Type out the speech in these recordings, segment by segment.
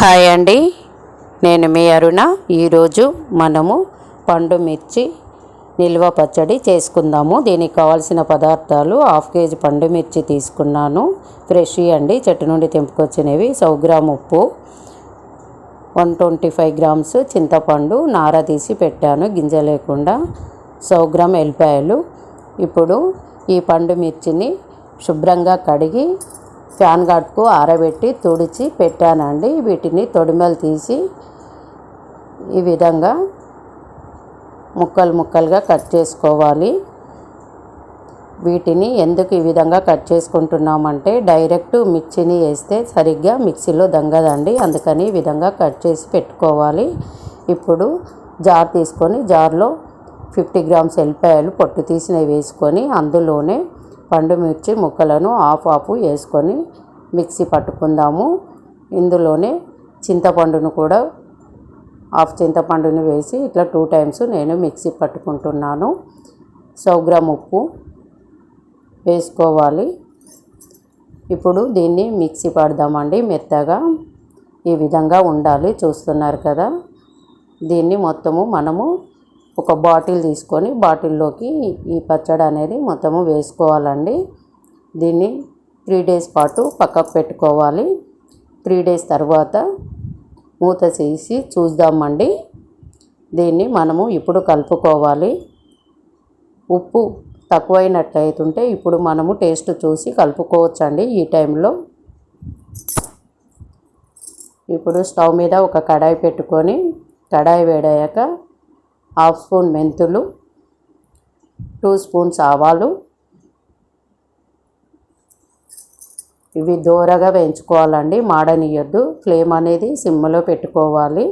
Hi అండి. నేను మీ అరుణ. ఈరోజు మనము పండు మిర్చి నిల్వ పచ్చడి చేసుకుందాము. దీనికి కావాల్సిన పదార్థాలు హాఫ్ కేజీ పండు మిర్చి తీసుకున్నాను. ఫ్రెష్ అండి. చెట్టు నుండి తెంపుకొచ్చినవి సౌ గ్రామ్ ఉప్పు వన్ ట్వంటీ ఫైవ్ గ్రామ్స్ చింతపండు నార తీసి పెట్టాను. గింజ లేకుండా సౌ గ్రామ్ ఎల్లిపాయలు. ఇప్పుడు ఈ పండు మిర్చిని శుభ్రంగా కడిగి ఫ్యాన్ గార్డ్కు ఆరబెట్టి తుడిచి పెట్టానండి. వీటిని తొడిమలు తీసి ఈ విధంగా ముక్కలు ముక్కలుగా కట్ చేసుకోవాలి. వీటిని ఎందుకు ఈ విధంగా కట్ చేసుకుంటున్నామంటే డైరెక్ట్ మిక్సీని వేస్తే సరిగ్గా మిక్సీలో దంగదండి. అందుకని ఈ విధంగా కట్ చేసి పెట్టుకోవాలి. ఇప్పుడు జార్ తీసుకొని జార్లో ఫిఫ్టీ గ్రామ్స్ ఎల్లిపాయలు పొట్టు తీసినవి వేసుకొని అందులోనే పండు మిర్చి ముక్కలను ఆఫ్ ఆఫ్ వేసుకొని మిక్సీ పట్టుకుందాము. ఇందులోనే చింతపండును కూడా హాఫ్ చింతపండుని వేసి ఇట్లా టూ టైమ్స్ నేను మిక్సీ పట్టుకుంటున్నాను. సౌగ్రామ్ ఉప్పు వేసుకోవాలి. ఇప్పుడు దీన్ని మిక్సీ పడదామండి మెత్తగా. ఈ విధంగా ఉండాలి చూస్తున్నారు కదా. దీన్ని మొత్తము మనము ఒక బాటిల్ తీసుకొని బాటిల్లోకి ఈ పచ్చడి అనేది మొత్తము వేసుకోవాలండి. దీన్ని త్రీ డేస్ పాటు పక్కకు పెట్టుకోవాలి. త్రీ డేస్ తర్వాత మూత చేసి చూద్దామండి. దీన్ని మనము ఇప్పుడు కలుపుకోవాలి. ఉప్పు తక్కువైనట్లయితుంటే ఇప్పుడు మనము టేస్ట్ చూసి కలుపుకోవచ్చండి ఈ టైంలో. ఇప్పుడు స్టవ్ మీద ఒక కడాయి పెట్టుకొని కడాయి వేడయ్యాక హాఫ్ స్పూన్ మెంతులు టూ స్పూన్స్ ఆవాలు. ఇవి దూరగా వేయించుకోవాలండి మాడనియొద్దు. ఫ్లేమ్ అనేది సిమ్లో పెట్టుకోవాలి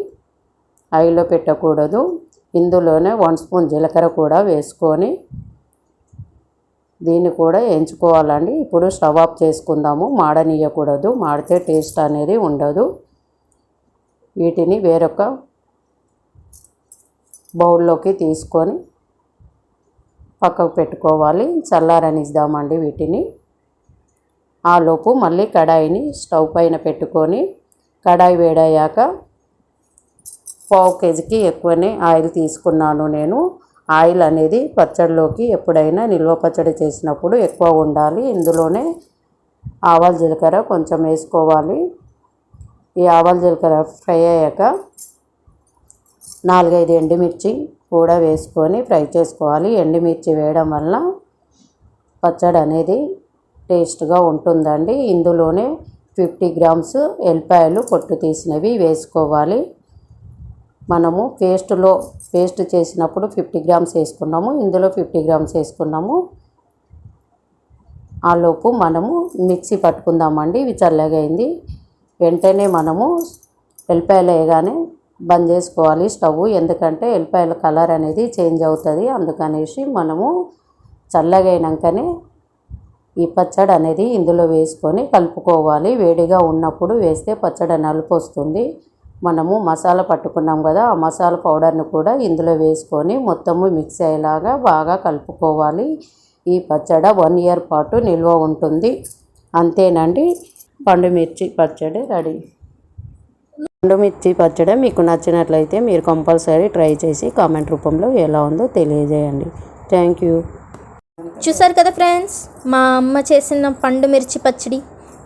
ఐలో పెట్టకూడదు. ఇందులోనే వన్ స్పూన్ జీలకర్ర కూడా వేసుకొని దీన్ని కూడా వేయించుకోవాలండి. ఇప్పుడు స్టవ్ ఆఫ్ చేసుకుందాము మాడనియకూడదు. మాడితే టేస్ట్ అనేది ఉండదు. వీటిని వేరొక బౌల్లోకి తీసుకొని పక్కకు పెట్టుకోవాలి. చల్లారనిద్దామండి వీటిని. ఆలోపు మళ్ళీ కడాయిని స్టవ్ పైన పెట్టుకొని కడాయి వేడయ్యాక పావు కేజీకి ఎక్కువనే ఆయిల్ తీసుకున్నాను నేను. ఆయిల్ అనేది పచ్చడిలోకి ఎప్పుడైనా నిల్వ పచ్చడి చేసినప్పుడు ఎక్కువ ఉండాలి. ఇందులోనే ఆవాల జీలకర్ర కొంచెం వేసుకోవాలి. ఈ ఆవాల జీలకర్ర ఫ్రై అయ్యాక నాలుగైదు ఎండుమిర్చి కూడా వేసుకొని ఫ్రై చేసుకోవాలి. ఎండుమిర్చి వేయడం వల్ల పచ్చడి అనేది టేస్ట్గా ఉంటుందండి. ఇందులోనే ఫిఫ్టీ గ్రామ్స్ ఎల్లిపాయలు పొట్టు తీసినవి వేసుకోవాలి. మనము పేస్ట్లో పేస్ట్ చేసినప్పుడు ఫిఫ్టీ గ్రామ్స్ వేసుకున్నాము. ఇందులో ఫిఫ్టీ గ్రామ్స్ వేసుకున్నాము. ఆలోపు మనము మిక్సీ పట్టుకుందామండి. ఇవి చల్లగా అయింది వెంటనే మనము ఎల్లిపాయలు వేయగానే బంద్ చేసుకోవాలి స్టవ్. ఎందుకంటే ఎల్లిపాయల కలర్ అనేది చేంజ్ అవుతుంది. అందుకనేసి మనము చల్లగైనాకనే ఈ పచ్చడి అనేది ఇందులో వేసుకొని కలుపుకోవాలి. వేడిగా ఉన్నప్పుడు వేస్తే పచ్చడి నలుపు వస్తుంది. మనము మసాలా పట్టుకున్నాం కదా ఆ మసాలా పౌడర్ని కూడా ఇందులో వేసుకొని మొత్తము మిక్స్ అయ్యేలాగా బాగా కలుపుకోవాలి. ఈ పచ్చడి వన్ ఇయర్ పాటు నిల్వ ఉంటుంది. అంతేనండి. పండు మిర్చి పచ్చడి రెడీ. మిర్చి పచ్చడి మీకు నచ్చినట్లయితే మీరు కంపల్సరీ ట్రై చేసి కామెంట్ రూపంలో ఎలా ఉందో తెలియజేయండి. Thank you. చూసారు కదా ఫ్రెండ్స్ మా అమ్మ చేసిన పండు మిర్చి పచ్చడి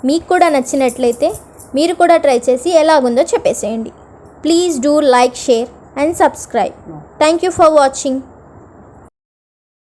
మీకు కూడా నచ్చినట్లయితే మీరు కూడా ట్రై చేసి ఎలాగుందో చెప్పేసేయండి. Please do like share and subscribe. Thank you for watching.